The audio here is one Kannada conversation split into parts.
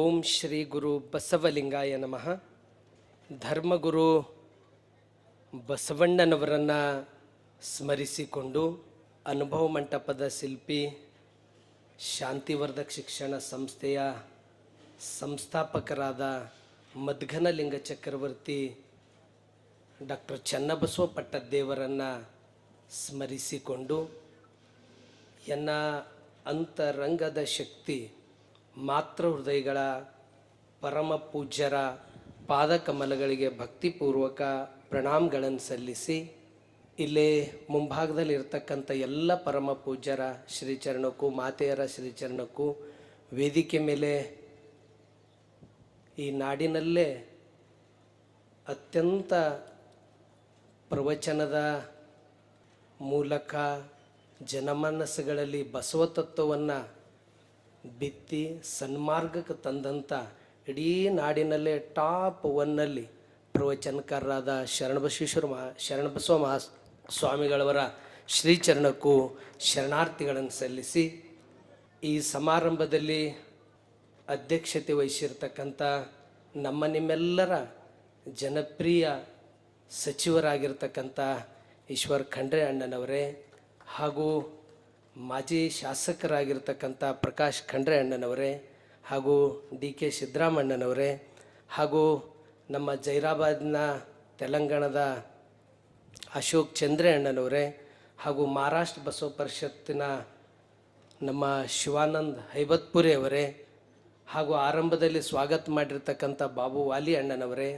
ಓಂ ಶ್ರೀ ಗುರು ಬಸವಲಿಂಗಾಯ ನಮಃ. ಧರ್ಮಗುರು ಬಸವಣ್ಣನವರನ್ನು ಸ್ಮರಿಸಿಕೊಂಡು ಅನುಭವ ಮಂಟಪದ ಶಿಲ್ಪಿ, ಶಾಂತಿವರ್ಧಕ ಶಿಕ್ಷಣ ಸಂಸ್ಥೆಯ ಸಂಸ್ಥಾಪಕರಾದ ಮದ್ಘನಲಿಂಗ ಚಕ್ರವರ್ತಿ ಡಾಕ್ಟರ್ ಚನ್ನಬಸವ ಪಟ್ಟದ್ದೇವರನ್ನು ಸ್ಮರಿಸಿಕೊಂಡು ಎನ್ನ ಅಂತರಂಗದ ಶಕ್ತಿ ಮಾತೃ ಹೃದಯಗಳ ಪರಮ ಪೂಜ್ಯರ ಪಾದಕಮಲಗಳಿಗೆ ಭಕ್ತಿಪೂರ್ವಕ ಪ್ರಣಾಮಗಳನ್ನು ಸಲ್ಲಿಸಿ ಇಲ್ಲಿ ಮುಂಭಾಗದಲ್ಲಿ ಇರ್ತಕ್ಕಂಥ ಎಲ್ಲ ಪರಮ ಪೂಜ್ಯರ ಶ್ರೀಚರಣಕ್ಕೂ, ಮಾತೆಯರ ಶ್ರೀಚರಣಕ್ಕೂ ವೇದಿಕೆ ಮೇಲೆ ಈ ನಾಡಿನಲ್ಲೇ ಅತ್ಯಂತ ಪ್ರವಚನದ ಮೂಲಕ ಜನಮನಸ್ಸುಗಳಲ್ಲಿ ಬಸವ ತತ್ವವನ್ನು ಬಿತ್ತಿ ಸನ್ಮಾರ್ಗಕ್ಕೆ ತಂದಂಥ ಇಡೀ ನಾಡಿನಲ್ಲೇ ಟಾಪ್ ಒನ್ನಲ್ಲಿ ಪ್ರವಚನಕಾರರಾದ ಶರಣಬಸವೇಶ್ವರ ಮಹಾ, ಶರಣಬಸವ ಮಹಾ ಸ್ವಾಮಿಗಳವರ ಶ್ರೀಚರಣಕ್ಕೂ ಶರಣಾರ್ಥಿಗಳನ್ನು ಸಲ್ಲಿಸಿ ಈ ಸಮಾರಂಭದಲ್ಲಿ ಅಧ್ಯಕ್ಷತೆ ವಹಿಸಿರ್ತಕ್ಕಂಥ ನಮ್ಮ ನಿಮ್ಮೆಲ್ಲರ ಜನಪ್ರಿಯ ಸಚಿವರಾಗಿರ್ತಕ್ಕಂಥ ಈಶ್ವರ್ ಖಂಡ್ರೆ ಅಣ್ಣನವರೇ ಹಾಗೂ ಮಾಜಿ ಶಾಸಕರಾಗಿರ್ತಕ್ಕಂಥ ಪ್ರಕಾಶ್ ಖಂಡ್ರೆ ಅಣ್ಣನವರೇ ಹಾಗೂ ಡಿ ಕೆ ಸಿದ್ದರಾಮಣ್ಣನವರೇ ಹಾಗೂ ನಮ್ಮ ಜೈರಾಬಾದ್ನ ತೆಲಂಗಾಣದ ಅಶೋಕ್ ಚಂದ್ರೆ ಅಣ್ಣನವರೇ ಹಾಗೂ ಮಹಾರಾಷ್ಟ್ರ ಬಸವ ಪರಿಷತ್ತಿನ ನಮ್ಮ ಶಿವಾನಂದ್ ಹೈಬತ್ಪುರಿ ಅವರೇ ಹಾಗೂ ಆರಂಭದಲ್ಲಿ ಸ್ವಾಗತ ಮಾಡಿರ್ತಕ್ಕಂಥ ಬಾಬು ವಾಲಿ ಅಣ್ಣನವರೇ,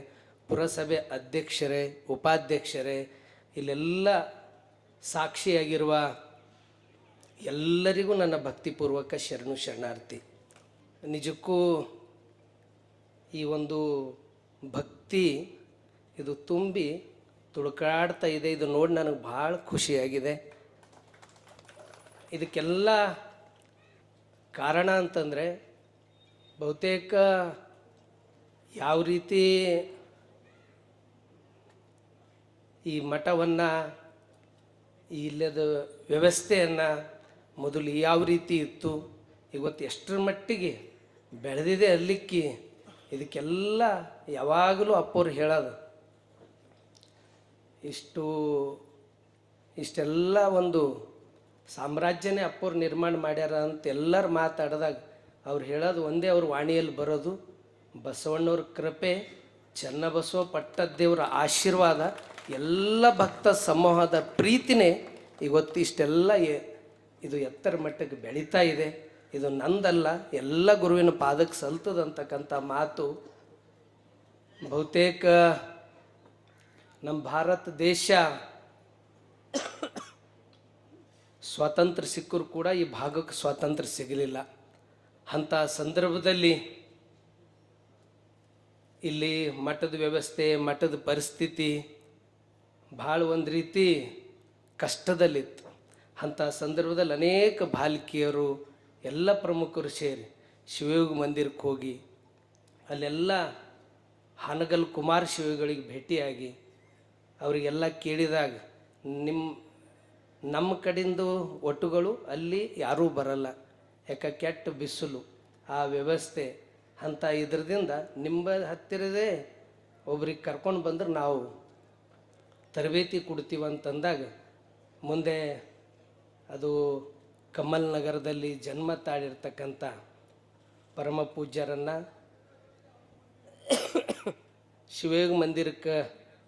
ಪುರಸಭೆ ಅಧ್ಯಕ್ಷರೇ, ಉಪಾಧ್ಯಕ್ಷರೇ, ಇಲ್ಲೆಲ್ಲ ಸಾಕ್ಷಿಯಾಗಿರುವ ಎಲ್ಲರಿಗೂ ನನ್ನ ಭಕ್ತಿಪೂರ್ವಕ ಶರಣು ಶರಣಾರ್ಥಿ. ನಿಜಕ್ಕೂ ಈ ಒಂದು ಭಕ್ತಿ ಇದು ತುಂಬಿ ತುಳುಕಾಡ್ತಾ ಇದೆ. ಇದು ನೋಡಿ ನನಗೆ ಭಾಳ ಖುಷಿಯಾಗಿದೆ. ಇದಕ್ಕೆಲ್ಲ ಕಾರಣ ಅಂತಂದರೆ ಬಹುತೇಕ ಯಾವ ರೀತಿ ಈ ಮಠವನ್ನು ಇಲ್ಲದ ವ್ಯವಸ್ಥೆಯನ್ನು ಮೊದಲು ಯಾವ ರೀತಿ ಇತ್ತು? ಇವತ್ತು ಎಷ್ಟರ ಮಟ್ಟಿಗೆ ಬೆಳೆದಿದೆ ಅಲ್ಲಿಕ್ಕಿ? ಇದಕ್ಕೆಲ್ಲ ಯಾವಾಗಲೂ ಅಪ್ಪವ್ರು ಹೇಳೋದು. ಇಷ್ಟು, ಇಷ್ಟೆಲ್ಲ ಒಂದು ಸಾಮ್ರಾಜ್ಯನೇ ಅಪ್ಪವ್ರು ನಿರ್ಮಾಣ ಮಾಡ್ಯಾರ ಅಂತ ಎಲ್ಲರೂ ಮಾತಾಡಿದಾಗ ಅವ್ರು ಹೇಳೋದು ಒಂದೇ ಅವ್ರ ವಾಣಿಯಲ್ಲಿ ಬರೋದು, ಬಸವಣ್ಣವ್ರ ಕೃಪೆ, ಚನ್ನಬಸವ ಪಟ್ಟದ್ದೇವರ ಆಶೀರ್ವಾದ, ಎಲ್ಲ ಭಕ್ತ ಸಮೂಹದ ಪ್ರೀತಿನೇ ಇವತ್ತು ಇಷ್ಟೆಲ್ಲ ಇದು ಎತ್ತರ ಮಟ್ಟಕ್ಕೆ ಬೆಳೀತಾ ಇದೆ. ಇದು ನಂದಲ್ಲ, ಎಲ್ಲ ಗುರುವಿನ ಪಾದಕ್ಕೆ ಸಲ್ತದಂತಕ್ಕಂಥ ಮಾತು ಬಹುತೇಕ ನಮ್ಮ ಭಾರತ ದೇಶ ಸ್ವಾತಂತ್ರ್ಯ ಸಿಕ್ಕರೂ ಕೂಡ ಈ ಭಾಗಕ್ಕೆ ಸ್ವಾತಂತ್ರ್ಯ ಸಿಗಲಿಲ್ಲ. ಅಂಥ ಸಂದರ್ಭದಲ್ಲಿ ಇಲ್ಲಿ ಮಠದ ವ್ಯವಸ್ಥೆ, ಮಠದ ಪರಿಸ್ಥಿತಿ ಭಾಳ ಒಂದು ರೀತಿ ಕಷ್ಟದಲ್ಲಿತ್ತು. ಅಂಥ ಸಂದರ್ಭದಲ್ಲಿ ಅನೇಕ ಬಾಲಕಿಯರು, ಎಲ್ಲ ಪ್ರಮುಖರು ಸೇರಿ ಶಿವಯೋಗ ಮಂದಿರಕ್ಕೆ ಹೋಗಿ, ಅಲ್ಲೆಲ್ಲ ಹಾನಗಲ್ ಕುಮಾರ್ ಶಿವಗಳಿಗೆ ಭೇಟಿಯಾಗಿ ಅವರಿಗೆಲ್ಲ ಕೇಳಿದಾಗ ನಿಮ್ಮ ನಮ್ಮ ಕಡಿಂದು ಒಟ್ಟುಗಳು ಅಲ್ಲಿ ಯಾರೂ ಬರಲ್ಲ. ಯಾಕೆ ಕೆಟ್ಟ ಬಿಸಿಲು, ಆ ವ್ಯವಸ್ಥೆ ಅಂಥ ಇದ್ರದಿಂದ ನಿಮ್ಮ ಹತ್ತಿರದೇ ಒಬ್ರಿಗೆ ಕರ್ಕೊಂಡು ಬಂದ್ರೆ ನಾವು ತರಬೇತಿ ಕೊಡ್ತೀವಂತಂದಾಗ ಮುಂದೆ ಅದು ಕಮಲ್ ನಗರದಲ್ಲಿ ಜನ್ಮ ತಾಳಿರ್ತಕ್ಕಂಥ ಪರಮ ಪೂಜ್ಯರನ್ನು ಶಿವಯೋಗ ಮಂದಿರಕ್ಕೆ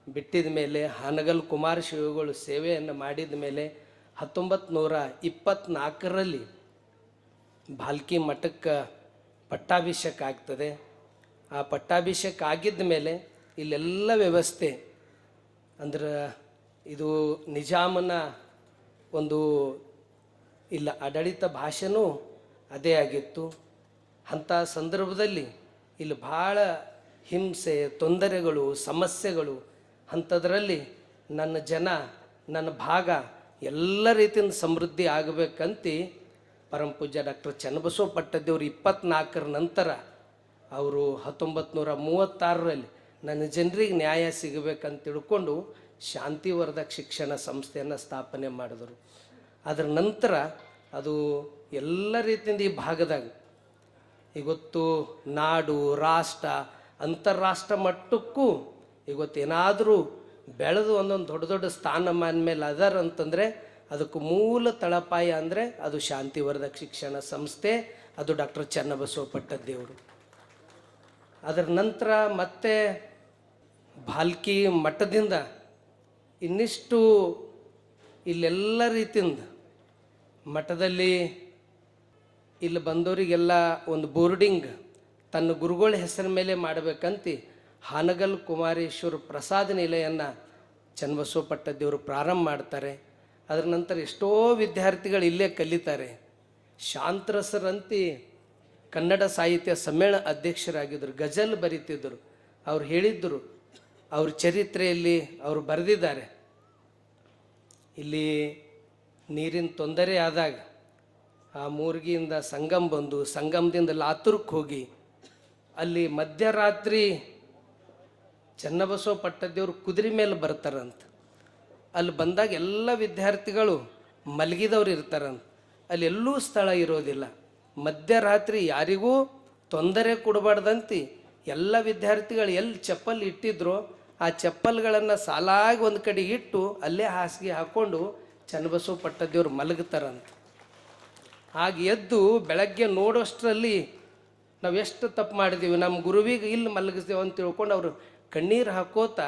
ಬಿಟ್ಟಿದ ಮೇಲೆ ಹಾನಗಲ್ ಕುಮಾರ ಶಿವಗಳು ಸೇವೆಯನ್ನು ಮಾಡಿದ ಮೇಲೆ ಹತ್ತೊಂಬತ್ತು ನೂರ ಇಪ್ಪತ್ತ್ನಾಲ್ಕರಲ್ಲಿ ಭಾಲ್ಕಿ ಮಠಕ್ಕೆ ಪಟ್ಟಾಭಿಷೇಕ ಆಗ್ತದೆ. ಆ ಪಟ್ಟಾಭಿಷೇಕ ಆಗಿದ್ದ ಮೇಲೆ ಇಲ್ಲೆಲ್ಲ ವ್ಯವಸ್ಥೆ ಅಂದ್ರೆ ಇದು ನಿಜಾಮನ ಒಂದು ಇಲ್ಲ, ಆಡಳಿತ ಭಾಷೆನೂ ಅದೇ ಆಗಿತ್ತು. ಅಂಥ ಸಂದರ್ಭದಲ್ಲಿ ಇಲ್ಲಿ ಭಾಳ ಹಿಂಸೆ, ತೊಂದರೆಗಳು, ಸಮಸ್ಯೆಗಳು, ಅಂಥದ್ರಲ್ಲಿ ನನ್ನ ಜನ, ನನ್ನ ಭಾಗ ಎಲ್ಲ ರೀತಿಯಿಂದ ಸಮೃದ್ಧಿ ಆಗಬೇಕಂತ ಪರಮ ಪೂಜ್ಯ ಡಾಕ್ಟರ್ ಚನ್ನಬಸವ ಪಟ್ಟದೇವ್ರು ಇಪ್ಪತ್ನಾಲ್ಕರ ನಂತರ ಅವರು ಹತ್ತೊಂಬತ್ತು ನೂರ ಮೂವತ್ತಾರರಲ್ಲಿ ನನ್ನ ಜನರಿಗೆ ನ್ಯಾಯ ಸಿಗಬೇಕಂತ ತಿಳ್ಕೊಂಡು ಶಾಂತಿವರ್ಧಕ ಶಿಕ್ಷಣ ಸಂಸ್ಥೆಯನ್ನು ಸ್ಥಾಪನೆ ಮಾಡಿದರು. ಅದರ ನಂತರ ಅದು ಎಲ್ಲ ರೀತಿಯಿಂದ ಈ ಭಾಗದಾಗ ಇವತ್ತು ನಾಡು, ರಾಷ್ಟ್ರ, ಅಂತಾರಾಷ್ಟ್ರ ಮಟ್ಟಕ್ಕೂ ಇವತ್ತೇನಾದರೂ ಬೆಳೆದು ಒಂದೊಂದು ದೊಡ್ಡ ದೊಡ್ಡ ಸ್ಥಾನಮಾನ ಮೇಲೆ ಅದರ ಅಂತಂದರೆ ಅದಕ್ಕೆ ಮೂಲ ತಳಪಾಯ ಅಂದರೆ ಅದು ಶಾಂತಿವರ್ಧಕ ಶಿಕ್ಷಣ ಸಂಸ್ಥೆ, ಅದು ಡಾಕ್ಟರ್ ಚನ್ನಬಸವ ಪಟ್ಟದ್ದೇವರು ಅದರ ನಂತರ ಮತ್ತೆ ಭಾಲ್ಕಿ ಮಠದಿಂದ ಇನ್ನಿಷ್ಟು ಇಲ್ಲೆಲ್ಲ ರೀತಿಯಿಂದ ಮಠದಲ್ಲಿ ಇಲ್ಲಿ ಬಂದವರಿಗೆಲ್ಲ ಒಂದು ಬೋರ್ಡಿಂಗ್ ತನ್ನ ಗುರುಗಳ ಹೆಸರ ಮೇಲೆ ಮಾಡಬೇಕಂತ ಹಾನಗಲ್ ಕುಮಾರೇಶ್ವರ ಪ್ರಸಾದ ನಿಲಯನ್ನು ಚನ್ನಬಸವ ಪಟ್ಟದೇವರು ಪ್ರಾರಂಭ ಮಾಡ್ತಾರೆ. ಅದರ ನಂತರ ಎಷ್ಟೋ ವಿದ್ಯಾರ್ಥಿಗಳು ಇಲ್ಲೇ ಕಲಿತಾರೆ. ಶಾಂತರಸರಂತಿ ಕನ್ನಡ ಸಾಹಿತ್ಯ ಸಮ್ಮೇಳನ ಅಧ್ಯಕ್ಷರಾಗಿದ್ದರು, ಗಜಲ್ ಬರೀತಿದ್ದರು. ಅವ್ರು ಹೇಳಿದ್ದರು, ಅವ್ರ ಚರಿತ್ರೆಯಲ್ಲಿ ಅವರು ಬರೆದಿದ್ದಾರೆ. ಇಲ್ಲಿ ನೀರಿನ ತೊಂದರೆ ಆದಾಗ ಆ ಮೂರ್ಗಿಯಿಂದ ಸಂಗಮ್ ಬಂದು ಸಂಗಮದಿಂದ ಲಾತುರ್ಕ್ ಹೋಗಿ ಅಲ್ಲಿ ಮಧ್ಯರಾತ್ರಿ ಚನ್ನಬಸವ ಪಟ್ಟದೇವ್ರು ಕುದುರೆ ಮೇಲೆ ಬರ್ತಾರಂತ. ಅಲ್ಲಿ ಬಂದಾಗ ಎಲ್ಲ ವಿದ್ಯಾರ್ಥಿಗಳು ಮಲಗಿದವ್ರು ಇರ್ತಾರಂತ. ಅಲ್ಲಿ ಎಲ್ಲೂ ಸ್ಥಳ ಇರೋದಿಲ್ಲ. ಮಧ್ಯರಾತ್ರಿ ಯಾರಿಗೂ ತೊಂದರೆ ಕೊಡಬಾರ್ದಂತಿ. ಎಲ್ಲ ವಿದ್ಯಾರ್ಥಿಗಳು ಎಲ್ಲಿ ಚಪ್ಪಲ್ ಇಟ್ಟಿದ್ರೋ ಆ ಚಪ್ಪಲ್ಗಳನ್ನು ಸಾಲಾಗಿ ಒಂದು ಕಡೆ ಇಟ್ಟು ಅಲ್ಲೇ ಹಾಸಿಗೆ ಹಾಕ್ಕೊಂಡು ಚನ್ನಬಸವ ಪಟ್ಟದೇವ್ರು ಮಲಗ್ತಾರಂತ. ಆಗ ಎದ್ದು ಬೆಳಗ್ಗೆ ನೋಡೋಷ್ಟರಲ್ಲಿ ನಾವು ಎಷ್ಟು ತಪ್ಪು ಮಾಡಿದ್ದೀವಿ ನಮ್ಮ ಗುರುವಿಗೆ ಇಲ್ಲಿ ಮಲಗಿಸ್ದೇವೆ ಅಂತ ತಿಳ್ಕೊಂಡು ಅವರು ಕಣ್ಣೀರು ಹಾಕೋತ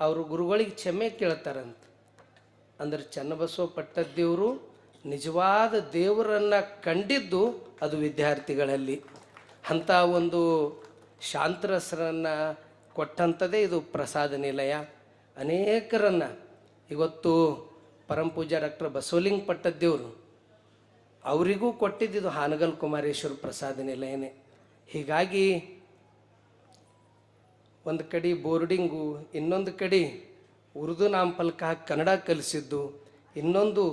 ಅವರು ಗುರುಗಳಿಗೆ ಕ್ಷಮೆ ಕೇಳ್ತಾರಂತ. ಅಂದ್ರೆ ಚನ್ನಬಸವ ಪಟ್ಟದೇವರು ನಿಜವಾದ ದೇವರನ್ನು ಕಂಡಿದ್ದು ಅದು ವಿದ್ಯಾರ್ಥಿಗಳಲ್ಲಿ. ಅಂಥ ಒಂದು ಶಾಂತರಸರನ್ನು ಕೊಟ್ಟಂಥದ್ದೇ ಇದು ಪ್ರಸಾದ ನಿಲಯ. ಅನೇಕರನ್ನು ಇವತ್ತು ಪರಮಪೂಜಾ ಡಾಕ್ಟರ್ ಬಸವಲಿಂಗ ಪಟ್ಟದ್ದೇವರು, ಅವರಿಗೂ ಕೊಟ್ಟಿದ್ದು ಹಾನಗಲ್ ಕುಮಾರೇಶ್ವರ ಪ್ರಸಾದ ನಿಲಯನೇ. ಹೀಗಾಗಿ ಒಂದು ಕಡೆ ಬೋರ್ಡಿಂಗು, ಇನ್ನೊಂದು ಕಡೆ ಉರ್ದು ನಾಮಫಲಕ ಫಲಕ ಕನ್ನಡ ಕಲಿಸಿದ್ದು, ಇನ್ನೊಂದು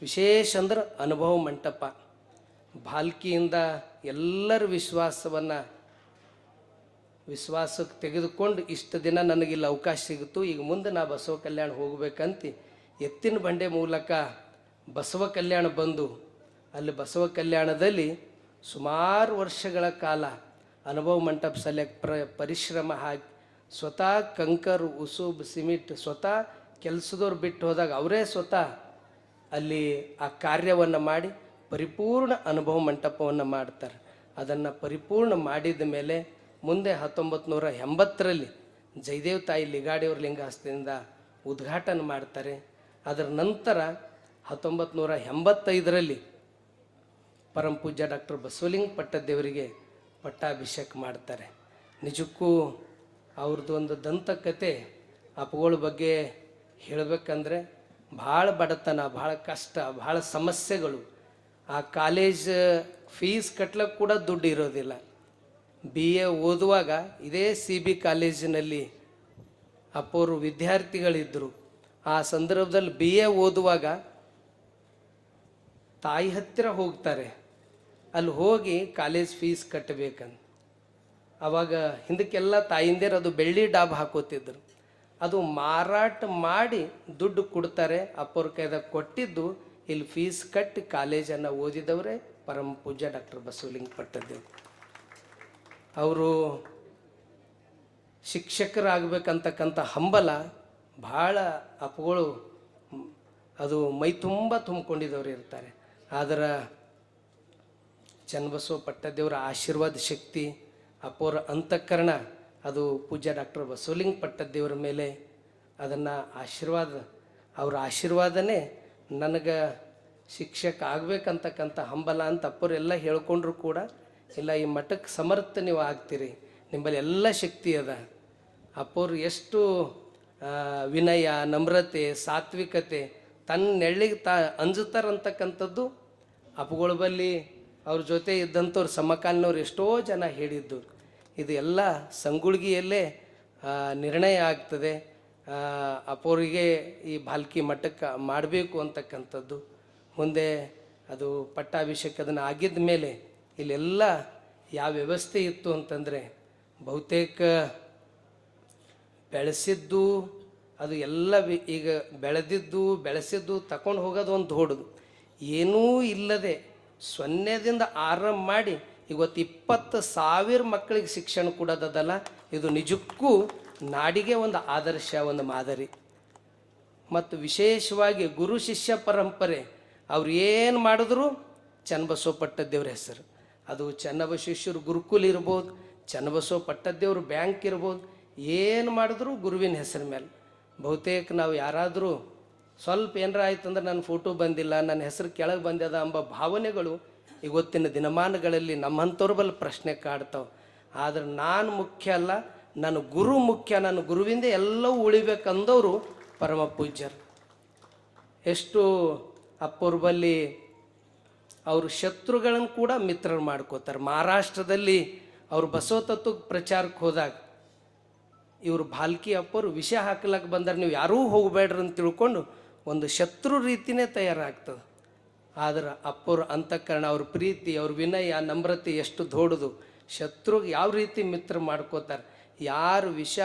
ವಿಶೇಷ ಅಂದ್ರೆ ಅನುಭವ ಮಂಟಪ. ಬಾಲ್ಕಿಯಿಂದ ಎಲ್ಲರ ವಿಶ್ವಾಸವನ್ನು ವಿಶ್ವಾಸಕ್ಕೆ ತೆಗೆದುಕೊಂಡು ಇಷ್ಟು ದಿನ ನನಗಿಲ್ಲಿ ಅವಕಾಶ ಸಿಗುತ್ತು. ಈಗ ಮುಂದೆ ನಾ ಬಸವ ಕಲ್ಯಾಣ ಹೋಗ್ಬೇಕಂತ ಎತ್ತಿನ ಬಂಡೆ ಮೂಲಕ ಬಸವ ಕಲ್ಯಾಣ ಬಂದು ಅಲ್ಲಿ ಬಸವ ಕಲ್ಯಾಣದಲ್ಲಿ ಸುಮಾರು ವರ್ಷಗಳ ಕಾಲ ಅನುಭವ ಮಂಟಪ ಸಲಕ್ ಪ್ರ ಪರಿಶ್ರಮ ಹಾಕಿ ಸ್ವತಃ ಕಂಕರ್, ಉಸುಬ್, ಸಿಮಿಟ್ ಸ್ವತಃ ಕೆಲಸದವ್ರು ಬಿಟ್ಟು ಹೋದಾಗ ಅವರೇ ಸ್ವತಃ ಅಲ್ಲಿ ಆ ಕಾರ್ಯವನ್ನು ಮಾಡಿ ಪರಿಪೂರ್ಣ ಅನುಭವ ಮಂಟಪವನ್ನು ಮಾಡ್ತಾರೆ. ಅದನ್ನು ಪರಿಪೂರ್ಣ ಮಾಡಿದ ಮೇಲೆ ಮುಂದೆ ಹತ್ತೊಂಬತ್ತು ನೂರ ಎಂಬತ್ತರಲ್ಲಿ ಜಯದೇವ್ ತಾಯಿ ಲಿಗಾಡಿಯವ್ರ ಲಿಂಗಾಸ್ತಿಯಿಂದ ಉದ್ಘಾಟನೆ ಮಾಡ್ತಾರೆ. ಅದರ ನಂತರ ಹತ್ತೊಂಬತ್ತು ನೂರ ಎಂಬತ್ತೈದರಲ್ಲಿ ಪರಂ ಪೂಜ್ಯ ಡಾಕ್ಟರ್ ಬಸವಲಿಂಗ ಪಟ್ಟದೇವರಿಗೆ ಪಟ್ಟಾಭಿಷೇಕ ಮಾಡ್ತಾರೆ. ನಿಜಕ್ಕೂ ಅವ್ರದ್ದು ಒಂದು ದಂತಕತೆ ಅಪಗಳ ಬಗ್ಗೆ ಹೇಳಬೇಕಂದ್ರೆ ಭಾಳ ಬಡತನ, ಭಾಳ ಕಷ್ಟ, ಭಾಳ ಸಮಸ್ಯೆಗಳು. ಆ ಕಾಲೇಜ್ ಫೀಸ್ ಕಟ್ಲಕ್ಕೆ ಕೂಡ ದುಡ್ಡು ಇರೋದಿಲ್ಲ. ಬಿ ಎ ಓದುವಾಗ ಇದೇ ಸಿ ಬಿ ಕಾಲೇಜಿನಲ್ಲಿ ಅಪ್ಪವರು ವಿದ್ಯಾರ್ಥಿಗಳಿದ್ದರು ಆ ಸಂದರ್ಭದಲ್ಲಿ ಬಿ ಎ ಓದುವಾಗ ತಾಯಿ ಹತ್ತಿರ ಹೋಗ್ತಾರೆ. ಅಲ್ಲಿ ಹೋಗಿ ಕಾಲೇಜ್ ಫೀಸ್ ಕಟ್ಟಬೇಕಂತ ಅವಾಗ ಹಿಂದಕ್ಕೆಲ್ಲ ತಾಯಿಂದೇರು ಅದು ಬೆಳ್ಳಿ ಡಾಬ್ ಹಾಕೋತಿದ್ರು. ಅದು ಮಾರಾಟ ಮಾಡಿ ದುಡ್ಡು ಕೊಡ್ತಾರೆ. ಅಪ್ಪವ್ರ ಕೈದಾಗ ಕೊಟ್ಟಿದ್ದು ಇಲ್ಲಿ ಫೀಸ್ ಕಟ್ಟಿ ಕಾಲೇಜನ್ನು ಓದಿದವರೇ ಪರಮ ಪೂಜ್ಯ ಡಾಕ್ಟರ್ ಬಸವಲಿಂಗ ಪಟ್ಟದೇವ್. ಅವರು ಶಿಕ್ಷಕರಾಗಬೇಕಂತಕ್ಕಂಥ ಹಂಬಲ, ಭಾಳ ಅಪ್ಪುಗಳು ಅದು ಮೈ ತುಂಬ ತುಂಬಿಕೊಂಡಿದ್ದವರು ಇರ್ತಾರೆ. ಆದರೆ ಚನ್ನಬಸವ ಪಟ್ಟದೇವರ ಆಶೀರ್ವಾದ ಶಕ್ತಿ ಅಪ್ಪವರ ಅಂತಃಕರಣ, ಅದು ಪೂಜ್ಯ ಡಾಕ್ಟರ್ ಬಸವಲಿಂಗ ಪಟ್ಟದೇವರ ಮೇಲೆ ಅದನ್ನು ಆಶೀರ್ವಾದ, ಅವರ ಆಶೀರ್ವಾದನೇ ನನಗೆ ಶಿಕ್ಷಕ ಆಗಬೇಕಂತಕ್ಕಂಥ ಹಂಬಲ ಅಂತ ಅಪ್ಪರೆಲ್ಲ ಹೇಳ್ಕೊಂಡ್ರು ಕೂಡ ಇಲ್ಲ, ಈ ಮಠಕ್ಕೆ ಸಮರ್ಥ ನೀವು ಆಗ್ತೀರಿ ನಿಮ್ಮಲ್ಲಿ ಎಲ್ಲ ಶಕ್ತಿ ಅದ. ಅಪ್ಪೋರು ಎಷ್ಟು ವಿನಯ, ನಮ್ರತೆ, ಸಾತ್ವಿಕತೆ ತನ್ನ ನೆಳ್ಳಿಗೆ ತಾ ಅಂಜುತ್ತಾರಂತಕ್ಕಂಥದ್ದು ಅಪ್ಪುಗಳ ಬಲ್ಲಿ ಅವ್ರ ಜೊತೆ ಇದ್ದಂಥವ್ರು ಸಮಕಾಲಿನವ್ರು ಎಷ್ಟೋ ಜನ ಹೇಳಿದ್ದು. ಇದು ಎಲ್ಲ ಸಂಗುಳ್ಗಿಯಲ್ಲೇ ನಿರ್ಣಯ ಆಗ್ತದೆ. ಅಪೋರಿಗೆ ಈ ಬಾಲ್ಕಿ ಮಠಕ್ಕೆ ಮಾಡಬೇಕು ಅಂತಕ್ಕಂಥದ್ದು. ಮುಂದೆ ಅದು ಪಟ್ಟಾಭಿಷೇಕ ಅದನ್ನು ಆಗಿದ್ದ ಮೇಲೆ ಇಲ್ಲೆಲ್ಲ ಯಾವ ವ್ಯವಸ್ಥೆ ಇತ್ತು ಅಂತಂದರೆ ಬಹುತೇಕ ಬೆಳೆಸಿದ್ದು, ಅದು ಎಲ್ಲ ಈಗ ಬೆಳೆದಿದ್ದು, ಬೆಳೆಸಿದ್ದು ತಗೊಂಡು ಹೋಗೋದು ಒಂದು ದೊಡ್ಡದು. ಏನೂ ಇಲ್ಲದೆ ಸೊನ್ನೆದಿಂದ ಆರಂಭ ಮಾಡಿ ಇವತ್ತು ಇಪ್ಪತ್ತು ಸಾವಿರ ಮಕ್ಕಳಿಗೆ ಶಿಕ್ಷಣ ಕೊಡೋದಲ್ಲ ಇದು ನಿಜಕ್ಕೂ ನಾಡಿಗೆ ಒಂದು ಆದರ್ಶ, ಒಂದು ಮಾದರಿ. ಮತ್ತು ವಿಶೇಷವಾಗಿ ಗುರು ಶಿಷ್ಯ ಪರಂಪರೆ, ಅವ್ರು ಏನು ಮಾಡಿದ್ರು? ಚನ್ನಬಸವಪಟ್ಟ ದೇವ್ರ ಹೆಸರು. ಅದು ಚನ್ನಬಸವೇಶ್ವರ ಗುರುಕುಲ್ ಇರ್ಬೋದು ಚನ್ನಬಸವ ಪಟ್ಟದ್ದೇವ್ರ ಬ್ಯಾಂಕ್ ಇರ್ಬೋದು, ಏನು ಮಾಡಿದ್ರು ಗುರುವಿನ ಹೆಸರ ಮೇಲೆ ಬಹುತೇಕ ನಾವು ಯಾರಾದರೂ ಸ್ವಲ್ಪ ಏನಾರ ಆಯ್ತಂದ್ರೆ ನನ್ನ ಫೋಟೋ ಬಂದಿಲ್ಲ ನನ್ನ ಹೆಸರು ಕೆಳಗೆ ಬಂದ್ಯದ ಎಂಬ ಭಾವನೆಗಳು ಇವತ್ತಿನ ದಿನಮಾನಗಳಲ್ಲಿ ನಮ್ಮಂಥವ್ರ ಬಲ್ಲಿ ಪ್ರಶ್ನೆ ಕಾಡ್ತಾವೆ. ಆದ್ರೆ ನಾನು ಮುಖ್ಯ ಅಲ್ಲ ನನ್ನ ಗುರು ಮುಖ್ಯ ನನ್ನ ಗುರುವಿಂದ ಎಲ್ಲವೂ ಉಳಿಬೇಕಂದವರು ಪರಮ ಪೂಜ್ಯರು. ಎಷ್ಟು ಅಪ್ಪವ್ರ ಬಲ್ಲಿ ಅವರು ಶತ್ರುಗಳನ್ನು ಕೂಡ ಮಿತ್ರರು ಮಾಡ್ಕೋತಾರೆ. ಮಹಾರಾಷ್ಟ್ರದಲ್ಲಿ ಅವರು ಬಸವ ಪ್ರಚಾರಕ್ಕೆ ಹೋದಾಗ ಇವರು ಭಾಲ್ಕಿ ಅಪ್ಪರು ವಿಷ ಹಾಕ್ಲಕ್ಕೆ ಬಂದರೆ. ನೀವು ಯಾರೂ ಹೋಗಬೇಡ್ರಿ ಅಂತ ತಿಳ್ಕೊಂಡು ಒಂದು ಶತ್ರು ರೀತಿನೇ ತಯಾರಾಗ್ತದೆ. ಆದ್ರೆ ಅಪ್ಪರು ಅಂತಃಕರಣ, ಅವ್ರ ಪ್ರೀತಿ, ಅವ್ರ ವಿನಯ, ನಮ್ರತೆ ಎಷ್ಟು ದೊಡ್ಡದು. ಶತ್ರುಗೆ ಯಾವ ರೀತಿ ಮಿತ್ರ ಮಾಡ್ಕೋತಾರೆ. ಯಾರು ವಿಷ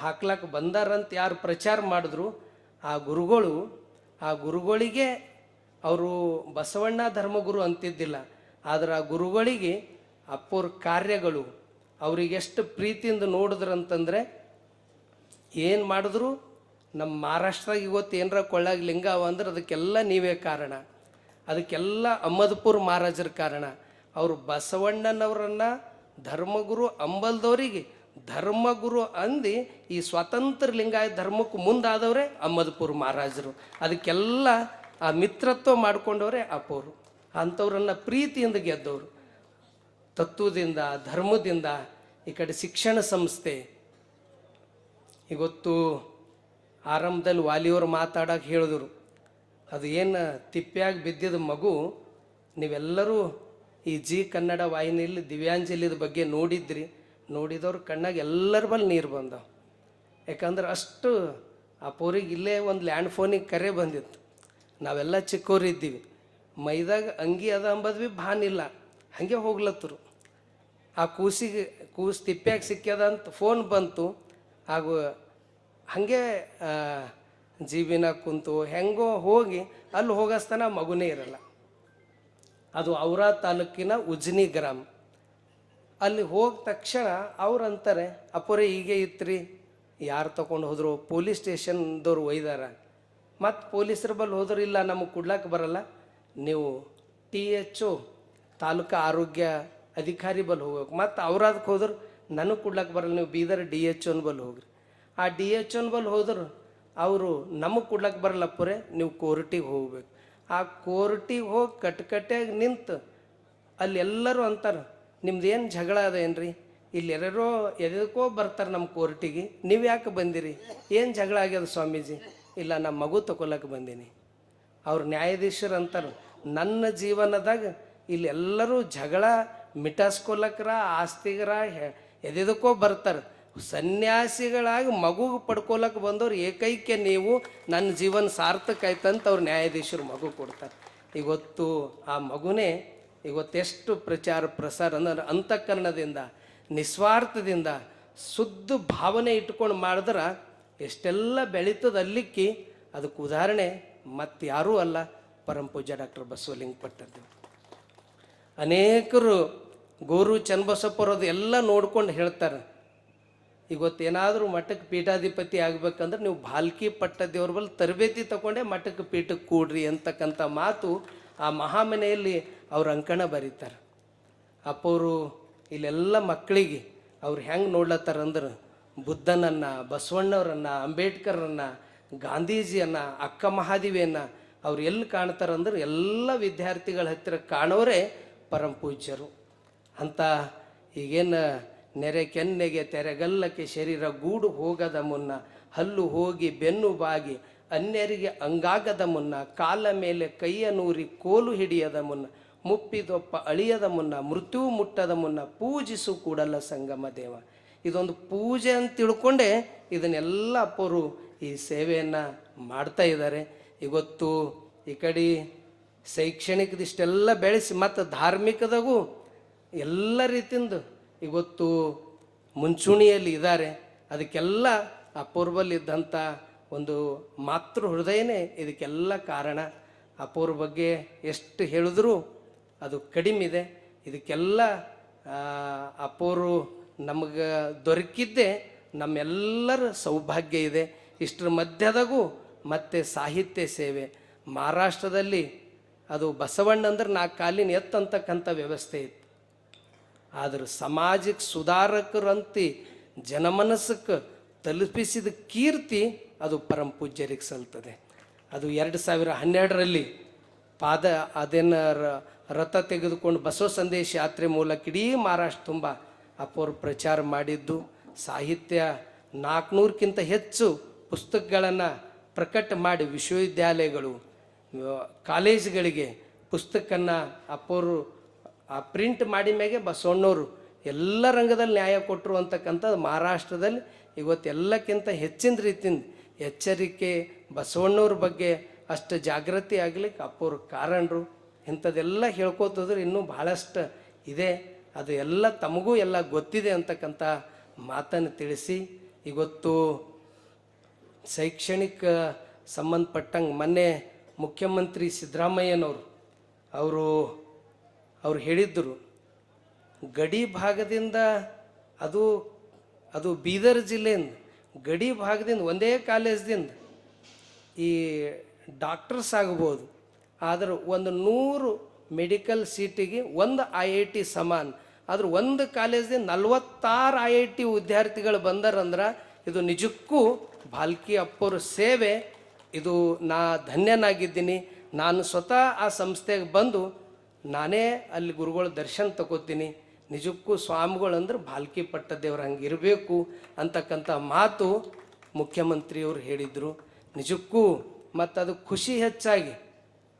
ಹಾಕ್ಲಕ್ಕೆ ಬಂದಾರಂತ ಯಾರು ಪ್ರಚಾರ ಮಾಡಿದ್ರು, ಆ ಗುರುಗಳು, ಆ ಗುರುಗಳಿಗೆ ಅವರು ಬಸವಣ್ಣ ಧರ್ಮಗುರು ಅಂತಿದ್ದಿಲ್ಲ. ಆದ್ರೆ ಆ ಗುರುಗಳಿಗೆ ಅಪ್ಪೋರ್ ಕಾರ್ಯಗಳು ಅವರಿಗೆಷ್ಟು ಪ್ರೀತಿಯಿಂದ ನೋಡಿದ್ರಂತಂದ್ರೆ ಏನು ಮಾಡಿದ್ರು? ನಮ್ಮ ಮಹಾರಾಷ್ಟ್ರದಾಗ ಇವತ್ತು ಏನರ ಕೊಳ್ಳಾಗ ಲಿಂಗ ಅವ ಅಂದ್ರೆ ಅದಕ್ಕೆಲ್ಲ ನೀವೇ ಕಾರಣ. ಅದಕ್ಕೆಲ್ಲ ಅಹಮದ್ಪುರ್ ಮಹಾರಾಜರ ಕಾರಣ. ಅವರು ಬಸವಣ್ಣನವರನ್ನ ಧರ್ಮಗುರು ಅಂಬಲ್ದವರಿಗೆ ಧರ್ಮಗುರು ಅಂದು ಈ ಸ್ವತಂತ್ರ ಲಿಂಗಾಯತ ಧರ್ಮಕ್ಕೂ ಮುಂದಾದವರೇ ಅಹಮದ್ಪುರ್ ಮಹಾರಾಜರು. ಅದಕ್ಕೆಲ್ಲ ಆ ಮಿತ್ರತ್ವ ಮಾಡಿಕೊಂಡವರೇ ಅಪೋರು. ಅಂಥವ್ರನ್ನ ಪ್ರೀತಿಯಿಂದ ಗೆದ್ದವರು. ತತ್ವದಿಂದ, ಧರ್ಮದಿಂದ ಈ ಕಡೆ ಶಿಕ್ಷಣ ಸಂಸ್ಥೆ. ಇವತ್ತು ಆರಂಭದಲ್ಲಿ ವಾಲಿಯವರು ಮಾತಾಡೋಕೆ ಹೇಳಿದ್ರು. ಅದು ಏನು ತಿಪ್ಪ್ಯಾಗಿ ಬಿದ್ದಿದ ಮಗು, ನೀವೆಲ್ಲರೂ ಈ ಜಿ ಕನ್ನಡ ವಾಹಿನಿಯಲ್ಲಿ ದಿವ್ಯಾಂಜಲಿದ ಬಗ್ಗೆ ನೋಡಿದ್ರಿ. ನೋಡಿದವ್ರ ಕಣ್ಣಾಗ ಎಲ್ಲರ ಬಲ್ಲಿ ನೀರು ಬಂದವು. ಯಾಕಂದ್ರೆ ಅಷ್ಟು ಆ ಪೋರಿಗೆ ಇಲ್ಲೇ ಒಂದು ಲ್ಯಾಂಡ್ ಫೋನಿಗೆ ಕರೆ ಬಂದಿತ್ತು. ನಾವೆಲ್ಲ ಚಿಕ್ಕವರಿದ್ದೀವಿ ಮೈದಾಗ ಅಂಗಿ ಅದ ಅಂಬದ್ ಭೀ ಭಾನಿಲ್ಲ ಹಾಗೆ ಹೋಗ್ಲತ್ತರು. ಆ ಕೂಸಿಗೆ, ಕೂಸು ತಿಪ್ಪ್ಯಾಗ ಸಿಕ್ಕ್ಯದ ಅಂತ ಫೋನ್ ಬಂತು. ಹಾಗು ಹಾಗೆ ಜೀವಿನ ಕುಂತು ಹೆಂಗೋ ಹೋಗಿ ಅಲ್ಲಿ ಹೋಗಸ್ತನ ಮಗುನೇ ಇರಲ್ಲ. ಅದು ಅವರ ತಾಲೂಕಿನ ಉಜ್ನಿ ಗ್ರಾಮ. ಅಲ್ಲಿ ಹೋದ ತಕ್ಷಣ ಅವ್ರು ಅಂತಾರೆ ಅಪ್ಪರೇ ಹೀಗೆ ಇತ್ರಿ? ಯಾರು ತಗೊಂಡು ಹೋದರು? ಪೊಲೀಸ್ ಸ್ಟೇಷನ್ದವ್ರು ಒಯ್ದಾರ? ಮತ್ತು ಪೊಲೀಸರ ಬಲ್ಲಿ ಹೋದ್ರೆ ಇಲ್ಲ, ನಮಗೆ ಕೊಡ್ಲಾಕ ಬರಲ್ಲ. ನೀವು ಟಿ ಎಚ್ ಒ, ತಾಲೂಕು ಆರೋಗ್ಯ ಅಧಿಕಾರಿ ಬಲ್ಲಿ ಹೋಗ್ಬೇಕು. ಮತ್ತು ಅವ್ರದಕ್ಕೆ ಹೋದ್ರೆ, ನನಗೆ ಕೊಡ್ಲಕ್ಕೆ ಬರಲ್ಲ, ನೀವು ಬೀದರ್ ಡಿ ಎಚ್ ಒನ್ ಬಲ್ಲಿ ಹೋಗ್ರಿ. ಆ ಡಿ ಎಚ್ ಒನ್ ಬಲ್ಲಿ ಹೋದ್ರೆ, ಅವರು ನಮಗೆ ಕೊಡ್ಲಕ್ಕೆ ಬರಲ್ಲಪ್ಪರೆ ನೀವು ಕೋರ್ಟಿಗೆ ಹೋಗ್ಬೇಕು. ಆ ಕೋರ್ಟಿಗೆ ಹೋಗಿ ಕಟ್ಕಟ್ಟಾಗಿ ನಿಂತು ಅಲ್ಲಿ ಎಲ್ಲರೂ ಅಂತಾರೆ, ನಿಮ್ದು ಏನು ಜಗಳ ಅದ ಏನ್ರಿ? ಇಲ್ಲಿ ಎಲ್ಲರೂ ಎದಕ್ಕೋ ಬರ್ತಾರೆ ನಮ್ಮ ಕೋರ್ಟಿಗೆ, ನೀವು ಯಾಕೆ ಬಂದಿರಿ? ಏನು ಜಗಳ ಆಗ್ಯದ ಸ್ವಾಮೀಜಿ? ಇಲ್ಲ ನಮ್ಮ ಮಗು ತಗೊಳಕ್ಕೆ ಬಂದೀನಿ. ಅವ್ರು ನ್ಯಾಯಾಧೀಶರು ಅಂತಾರೆ. ನನ್ನ ಜೀವನದಾಗ ಇಲ್ಲೆಲ್ಲರೂ ಜಗಳ, ಮಿಟಾಸ್ಕೊಲಕ್ರ, ಆಸ್ತಿಗರ ಎದೆದಕ್ಕೋ ಬರ್ತಾರೆ. ಸನ್ಯಾಸಿಗಳಾಗಿ ಮಗುಗೆ ಪಡ್ಕೊಳಕ್ಕೆ ಬಂದವ್ರು ಏಕೈಕ್ಯ ನೀವು. ನನ್ನ ಜೀವನ ಸಾರ್ಥಕ ಆಯ್ತಂತ ಅವ್ರು ನ್ಯಾಯಾಧೀಶರು ಮಗು ಕೊಡ್ತಾರೆ. ಇವತ್ತು ಆ ಮಗುನೇ ಇವತ್ತೆಷ್ಟು ಪ್ರಚಾರ, ಪ್ರಸಾರ ಅಂದ್ರೆ ಅಂತಃಕರಣದಿಂದ, ನಿಸ್ವಾರ್ಥದಿಂದ, ಶುದ್ಧ ಭಾವನೆ ಇಟ್ಕೊಂಡು ಮಾಡಿದ್ರೆ ಎಷ್ಟೆಲ್ಲ ಬೆಳೀತದ ಅಲ್ಲಿಕ್ಕಿ, ಅದಕ್ಕೆ ಉದಾಹರಣೆ ಮತ್ತಾರೂ ಅಲ್ಲ, ಪರಂ ಪೂಜ್ಯ ಡಾಕ್ಟರ್ ಬಸವಲಿಂಗ ಪಟ್ಟದ್ದು ಅನೇಕರು ಗೋರು ಚನ್ನಬಸಪ್ಪರದು ಎಲ್ಲ ನೋಡ್ಕೊಂಡು ಹೇಳ್ತಾರೆ. ಇವತ್ತೇನಾದರೂ ಮಠಕ್ಕೆ ಪೀಠಾಧಿಪತಿ ಆಗಬೇಕಂದ್ರೆ ನೀವು ಭಾಲ್ಕಿ ಪಟ್ಟದೇವ್ರ ಬಲ್ಲಿ ತರಬೇತಿ ತಗೊಂಡೇ ಮಠಕ್ಕೆ ಪೀಠಕ್ಕೆ ಕೂಡ್ರಿ ಅಂತಕ್ಕಂಥ ಮಾತು ಆ ಮಹಾಮನೆಯಲ್ಲಿ ಅವ್ರ ಅಂಕಣ ಬರೀತಾರೆ. ಅಪ್ಪವರು ಇಲ್ಲೆಲ್ಲ ಮಕ್ಕಳಿಗೆ ಅವ್ರು ಹೆಂಗೆ ನೋಡ್ಲತ್ತಾರಂದ್ರೆ ಬುದ್ಧನನ್ನು, ಬಸವಣ್ಣವ್ರನ್ನ ಅಂಬೇಡ್ಕರನ್ನ ಗಾಂಧೀಜಿಯನ್ನ, ಅಕ್ಕ ಮಹಾದೇವಿಯನ್ನ ಅವ್ರು ಎಲ್ಲಿ ಕಾಣ್ತಾರಂದ್ರೆ ಎಲ್ಲ ವಿದ್ಯಾರ್ಥಿಗಳ ಹತ್ತಿರ ಕಾಣೋರೇ ಪರಮ ಪೂಜ್ಯರು. ಅಂತ ಈಗೇನು ನೆರೆ ಕೆನ್ನೆಗೆ ತೆರೆಗಲ್ಲಕ್ಕೆ ಶರೀರ ಗೂಡು ಹೋಗದ ಮುನ್ನ, ಹಲ್ಲು ಹೋಗಿ ಬೆನ್ನು ಬಾಗಿ, ಅನ್ಯರಿಗೆ ಅಂಗಾಗದ ಮುನ್ನ, ಕಾಲ ಮೇಲೆ ಕೈಯ ನೂರಿ ಕೋಲು ಹಿಡಿಯದ ಮುನ್ನ, ಮುಪ್ಪಿದೊಪ್ಪ ಅಳಿಯದ ಮುನ್ನ, ಮೃತ್ಯು ಮುಟ್ಟದ ಮುನ್ನ ಪೂಜಿಸು ಕೂಡಲ ಸಂಗಮ ದೇವ. ಇದೊಂದು ಪೂಜೆ ಅಂತ ತಿಳ್ಕೊಂಡೆ ಇದನ್ನೆಲ್ಲ ಅಪ್ಪರು ಈ ಸೇವೆಯನ್ನು ಮಾಡ್ತಾ ಇದ್ದಾರೆ. ಇವತ್ತು ಈ ಕಡೆ ಶೈಕ್ಷಣಿಕದಿಷ್ಟೆಲ್ಲ ಬೆಳೆಸಿ ಮತ್ತು ಧಾರ್ಮಿಕದಾಗೂ ಎಲ್ಲ ರೀತಿಯಿಂದ ಇವತ್ತು ಮುಂಚೂಣಿಯಲ್ಲಿ ಇದ್ದಾರೆ. ಅದಕ್ಕೆಲ್ಲ ಅಪೂರ್ವಲ್ಲಿದ್ದಂಥ ಒಂದು ಮಾತೃ ಹೃದಯನೇ ಇದಕ್ಕೆಲ್ಲ ಕಾರಣ. ಅಪೂರ್ವ ಬಗ್ಗೆ ಎಷ್ಟು ಹೇಳಿದ್ರೂ ಅದು ಕಡಿಮೆ ಇದೆ. ಇದಕ್ಕೆಲ್ಲ ಅಪೂರ್ವ ನಮಗೆ ದೊರಕಿದ್ದೇ ನಮ್ಮೆಲ್ಲರ ಸೌಭಾಗ್ಯ ಇದೆ. ಇಷ್ಟರ ಮಧ್ಯದಾಗೂ ಮತ್ತೆ ಸಾಹಿತ್ಯ ಸೇವೆ. ಮಹಾರಾಷ್ಟ್ರದಲ್ಲಿ ಅದು ಬಸವಣ್ಣ ಅಂದ್ರೆ ನಾಲ್ಕು ಕಾಲಿನ ಎತ್ತಂತಕ್ಕಂಥ ವ್ಯವಸ್ಥೆ ಇತ್ತು. ಆದ್ರೆ ಸಮಾಜಕ್ಕೆ ಸುಧಾರಕರಂತಿ ಜನಮನಸ್ಸಕ್ಕೆ ತಲುಪಿಸಿದ ಕೀರ್ತಿ ಅದು ಪರಂ ಪೂಜ್ಯರಿಗೆ ಸಲ್ತದೆ. ಅದು ಎರಡು ಸಾವಿರ ಹನ್ನೆರಡರಲ್ಲಿ ಪಾದ ಅದೇನ ರಥ ತೆಗೆದುಕೊಂಡು ಬಸವ ಸಂದೇಶ ಯಾತ್ರೆ ಮೂಲಕ ಇಡೀ ಮಹಾರಾಷ್ಟ್ರ ತುಂಬ ಅಪ್ಪವರು ಪ್ರಚಾರ ಮಾಡಿದ್ದು ಸಾಹಿತ್ಯ ನಾಲ್ಕುನೂರಕ್ಕಿಂತ ಹೆಚ್ಚು ಪುಸ್ತಕಗಳನ್ನು ಪ್ರಕಟ ಮಾಡಿ ವಿಶ್ವವಿದ್ಯಾಲಯಗಳು ಕಾಲೇಜುಗಳಿಗೆ ಪುಸ್ತಕನ್ನು ಅಪ್ಪವರು ಆ, ಪ್ರಿಂಟ್ ಮಾಡಿ ಮ್ಯಾಗೆ ಬಸವಣ್ಣವರು ಎಲ್ಲ ರಂಗದಲ್ಲಿ ನ್ಯಾಯ ಕೊಟ್ಟರು ಅಂತಕ್ಕಂಥದ್ದು ಮಹಾರಾಷ್ಟ್ರದಲ್ಲಿ ಇವತ್ತು ಎಲ್ಲಕ್ಕಿಂತ ಹೆಚ್ಚಿನ ರೀತಿಯಿಂದ ಎಚ್ಚರಿಕೆ ಬಸವಣ್ಣವ್ರ ಬಗ್ಗೆ ಅಷ್ಟು ಜಾಗೃತಿ ಆಗ್ಲಿಕ್ಕೆ ಅಪ್ಪೋರು ಕಾರಣರು ಇಂಥದ್ದೆಲ್ಲ ಹೇಳ್ಕೋತಂದ್ರೆ ಇನ್ನೂ ಭಾಳಷ್ಟು ಇದೆ. ಅದು ಎಲ್ಲ ತಮಗೂ ಎಲ್ಲ ಗೊತ್ತಿದೆ ಅಂತಕ್ಕಂಥ ಮಾತನ್ನು ತಿಳಿಸಿ, ಇವತ್ತು ಶೈಕ್ಷಣಿಕ ಸಂಬಂಧಪಟ್ಟಂಗೆ ಮೊನ್ನೆ ಮುಖ್ಯಮಂತ್ರಿ ಸಿದ್ದರಾಮಯ್ಯನವರು ಅವರು, ಅವ್ರು ಹೇಳಿದ್ದರು ಗಡಿ ಭಾಗದಿಂದ ಅದು ಅದು ಬೀದರ್ ಜಿಲ್ಲೆಯಿಂದ, ಗಡಿ ಭಾಗದಿಂದ ಒಂದೇ ಕಾಲೇಜ್ದಿಂದ ಈ ಡಾಕ್ಟರ್ಸ್ ಆಗ್ಬೋದು. ಆದ್ರೆ ಒಂದು ನೂರು ಮೆಡಿಕಲ್ ಸೀಟಿಗೆ ಒಂದು ಐ ಐ ಟಿ ಸಮಾನ. ಆದ್ರೆ ಒಂದು ಕಾಲೇಜ್ದಿಂದ ನಲ್ವತ್ತಾರು ಐ ಐ ಟಿ ವಿದ್ಯಾರ್ಥಿಗಳು ಬಂದರಂದ್ರೆ ಇದು ನಿಜಕ್ಕೂ ಭಾಲ್ಕಿ ಅಪ್ಪರ ಸೇವೆ. ಇದು ನಾ ಧನ್ಯನಾಗಿದ್ದೀನಿ. ನಾನು ಸ್ವತಃ ಆ ಸಂಸ್ಥೆಗೆ ಬಂದು ನಾನೇ ಅಲ್ಲಿ ಗುರುಗಳ ದರ್ಶನ ತಗೋತೀನಿ. ನಿಜಕ್ಕೂ ಸ್ವಾಮಿಗಳು ಅಂದ್ರೆ ಭಾಲ್ಕಿ ಪಟ್ಟದೇವ್ರು ಹಂಗೆ ಇರಬೇಕು ಅಂತಕ್ಕಂಥ ಮಾತು ಮುಖ್ಯಮಂತ್ರಿಯವರು ಹೇಳಿದರು. ನಿಜಕ್ಕೂ ಮತ್ತು ಅದು ಖುಷಿ ಹೆಚ್ಚಾಗಿ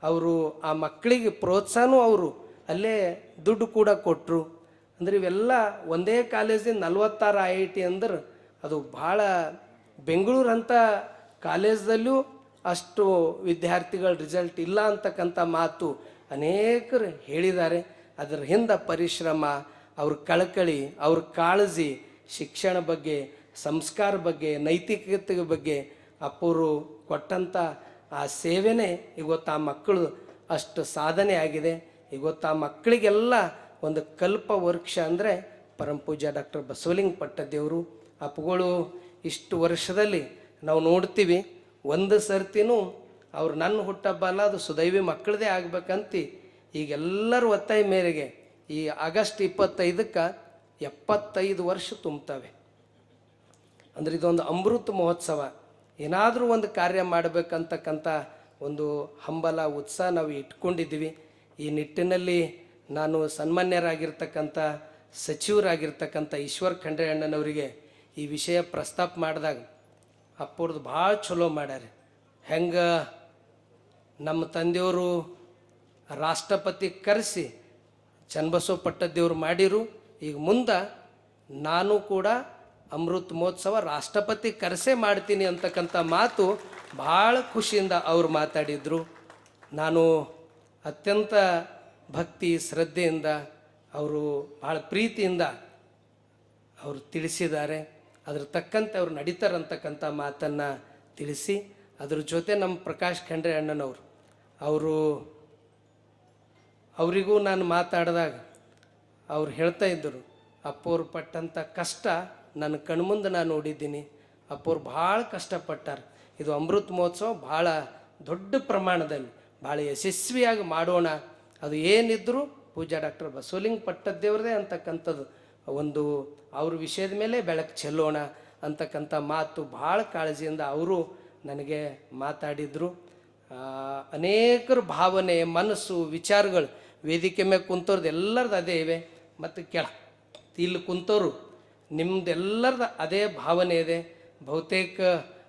ಅವರು ಆ ಮಕ್ಕಳಿಗೆ ಪ್ರೋತ್ಸಾಹನೂ ಅವರು ಅಲ್ಲೇ ದುಡ್ಡು ಕೂಡ ಕೊಟ್ಟರು ಅಂದ್ರೆ ಇವೆಲ್ಲ ಒಂದೇ ಕಾಲೇಜಿನ ನಲ್ವತ್ತಾರು ಐ ಐ ಟಿ ಅಂದ್ರೆ ಅದು ಭಾಳ ಬೆಂಗಳೂರು ಅಂತ ಕಾಲೇಜ್ದಲ್ಲೂ ಅಷ್ಟು ವಿದ್ಯಾರ್ಥಿಗಳ ರಿಸಲ್ಟ್ ಇಲ್ಲ ಅಂತಕ್ಕಂಥ ಮಾತು ಅನೇಕರು ಹೇಳಿದ್ದಾರೆ. ಅದರ ಹಿಂದೆ ಪರಿಶ್ರಮ, ಅವ್ರ ಕಳಕಳಿ, ಅವ್ರ ಕಾಳಜಿ, ಶಿಕ್ಷಣ ಬಗ್ಗೆ, ಸಂಸ್ಕಾರ ಬಗ್ಗೆ ನೈತಿಕತೆ ಬಗ್ಗೆ ಅಪ್ಪರು ಕೊಟ್ಟಂಥ ಆ ಸೇವೆನೇ ಇವತ್ತು ಆ ಮಕ್ಕಳು ಅಷ್ಟು ಸಾಧನೆ ಆಗಿದೆ. ಇವತ್ತು ಆ ಮಕ್ಕಳಿಗೆಲ್ಲ ಒಂದು ಕಲ್ಪ ವೃಕ್ಷ ಅಂದರೆ ಪರಮಪೂಜ್ಯ ಡಾಕ್ಟರ್ ಬಸವಲಿಂಗ ಪಟ್ಟದೇವರು. ಅಪ್ಪುಗಳು ಇಷ್ಟು ವರ್ಷದಲ್ಲಿ ನಾವು ನೋಡ್ತೀವಿ, ಒಂದು ಸರ್ತಿನೂ ಅವ್ರು ನನ್ನ ಹುಟ್ಟಬ್ಬ ಅಲ್ಲ, ಅದು ಸುದೈವಿ ಮಕ್ಕಳದೇ ಆಗ್ಬೇಕಂತ. ಈಗೆಲ್ಲರೂ ಒತ್ತಾಯ ಮೇರೆಗೆ ಈ ಆಗಸ್ಟ್ ಇಪ್ಪತ್ತೈದಕ್ಕೆ ಎಪ್ಪತ್ತೈದು ವರ್ಷ ತುಂಬ್ತವೆ. ಅಂದ್ರೆ ಇದೊಂದು ಅಮೃತ ಮಹೋತ್ಸವ. ಏನಾದರೂ ಒಂದು ಕಾರ್ಯ ಮಾಡಬೇಕಂತಕ್ಕಂಥ ಒಂದು ಹಂಬಲ, ಉತ್ಸಾಹ ನಾವು ಇಟ್ಕೊಂಡಿದ್ದೀವಿ. ಈ ನಿಟ್ಟಿನಲ್ಲಿ ನಾನು ಸನ್ಮಾನ್ಯರಾಗಿರ್ತಕ್ಕಂಥ ಸಚಿವರಾಗಿರ್ತಕ್ಕಂಥ ಈಶ್ವರ್ ಖಂಡ್ರೆ ಅಣ್ಣನವರಿಗೆ ಈ ವಿಷಯ ಪ್ರಸ್ತಾಪ ಮಾಡಿದಾಗ ಅಪ್ಪವ್ರದ್ದು ಭಾಳ ಚಲೋ ಮಾಡ್ಯಾರ. ಹೆಂಗೆ ನಮ್ಮ ತಂದೆಯವರು ರಾಷ್ಟ್ರಪತಿ ಕರೆಸಿ ಚನ್ನಬಸವ ಪಟ್ಟದೇವ್ರು ಮಾಡಿರು. ಈಗ ಮುಂದೆ ನಾನು ಕೂಡ ಅಮೃತ್ ಮಹೋತ್ಸವ ರಾಷ್ಟ್ರಪತಿ ಕರೆಸೇ ಮಾಡ್ತೀನಿ ಅಂತಕ್ಕಂಥ ಮಾತು ಭಾಳ ಖುಷಿಯಿಂದ ಅವರು ಮಾತಾಡಿದರು. ನಾನು ಅತ್ಯಂತ ಭಕ್ತಿ ಶ್ರದ್ಧೆಯಿಂದ ಅವರು ಭಾಳ ಪ್ರೀತಿಯಿಂದ ಅವರು ತಿಳಿಸಿದ್ದಾರೆ. ಅದ್ರ ತಕ್ಕಂತೆ ಅವರು ನಡೀತಾರಂತಕ್ಕಂಥ ಮಾತನ್ನು ತಿಳಿಸಿ, ಅದ್ರ ಜೊತೆ ನಮ್ಮ ಪ್ರಕಾಶ್ ಖಂಡ್ರೆ ಅಣ್ಣನವರು, ಅವರು ಅವರಿಗೂ ನಾನು ಮಾತಾಡಿದಾಗ ಅವ್ರು ಹೇಳ್ತಾ ಇದ್ದರು, ಅಪ್ಪೋರು ಪಟ್ಟಂಥ ಕಷ್ಟ ನನ್ನ ಕಣ್ಮುಂದೆ ನಾನು ನೋಡಿದ್ದೀನಿ. ಅಪ್ಪವ್ರು ಭಾಳ ಕಷ್ಟಪಟ್ಟಾರ. ಇದು ಅಮೃತ ಮಹೋತ್ಸವ ಭಾಳ ದೊಡ್ಡ ಪ್ರಮಾಣದಲ್ಲಿ, ಭಾಳ ಯಶಸ್ವಿಯಾಗಿ ಮಾಡೋಣ ಅದು ಏನಿದ್ರು ಪೂಜಾ ಡಾಕ್ಟರ್ ಬಸವಲಿಂಗ ಪಟ್ಟದ್ದೇವ್ರದೇ ಅಂತಕ್ಕಂಥದ್ದು. ಒಂದು ಅವ್ರ ವಿಷಯದ ಮೇಲೆ ಬೆಳಕು ಚೆಲ್ಲೋಣ ಅಂತಕ್ಕಂಥ ಮಾತು ಭಾಳ ಕಾಳಜಿಯಿಂದ ಅವರು ನನಗೆ ಮಾತಾಡಿದರು. ಅನೇಕರ ಭಾವನೆ, ಮನಸ್ಸು, ವಿಚಾರಗಳು, ವೇದಿಕೆ ಮೇಲೆ ಕುಂತೋರ್ದು ಎಲ್ಲರದ್ದು ಅದೇ ಇವೆ. ಮತ್ತು ಕೆಳ, ಇಲ್ಲಿ ಕುಂತವರು ನಿಮ್ದೆಲ್ಲರದ ಅದೇ ಭಾವನೆ ಇದೆ. ಬಹುತೇಕ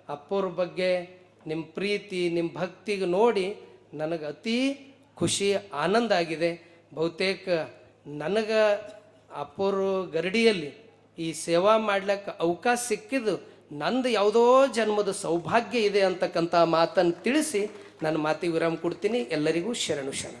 ಅಪ್ಪವ್ರ ಬಗ್ಗೆ ನಿಮ್ಮ ಪ್ರೀತಿ ನಿಮ್ಮ ಭಕ್ತಿಗೆ ನೋಡಿ ನನಗೆ ಅತಿ ಖುಷಿ, ಆನಂದ ಆಗಿದೆ. ಬಹುತೇಕ ನನಗೆ ಅಪ್ಪೋರು ಗರಡಿಯಲ್ಲಿ ಈ ಸೇವಾ ಮಾಡ್ಲಿಕ್ಕೆ ಅವಕಾಶ ಸಿಕ್ಕಿದ್ದು ನಂದು ಯಾವುದೋ ಜನ್ಮದ ಸೌಭಾಗ್ಯ ಇದೆ ಅಂತಕ್ಕಂಥ ಮಾತನ್ನು ತಿಳಿಸಿ ನನ್ನ ಮಾತಿಗೆ ವಿರಾಮ ಕೊಡ್ತೀನಿ. ಎಲ್ಲರಿಗೂ ಶರಣು ಶರಣ.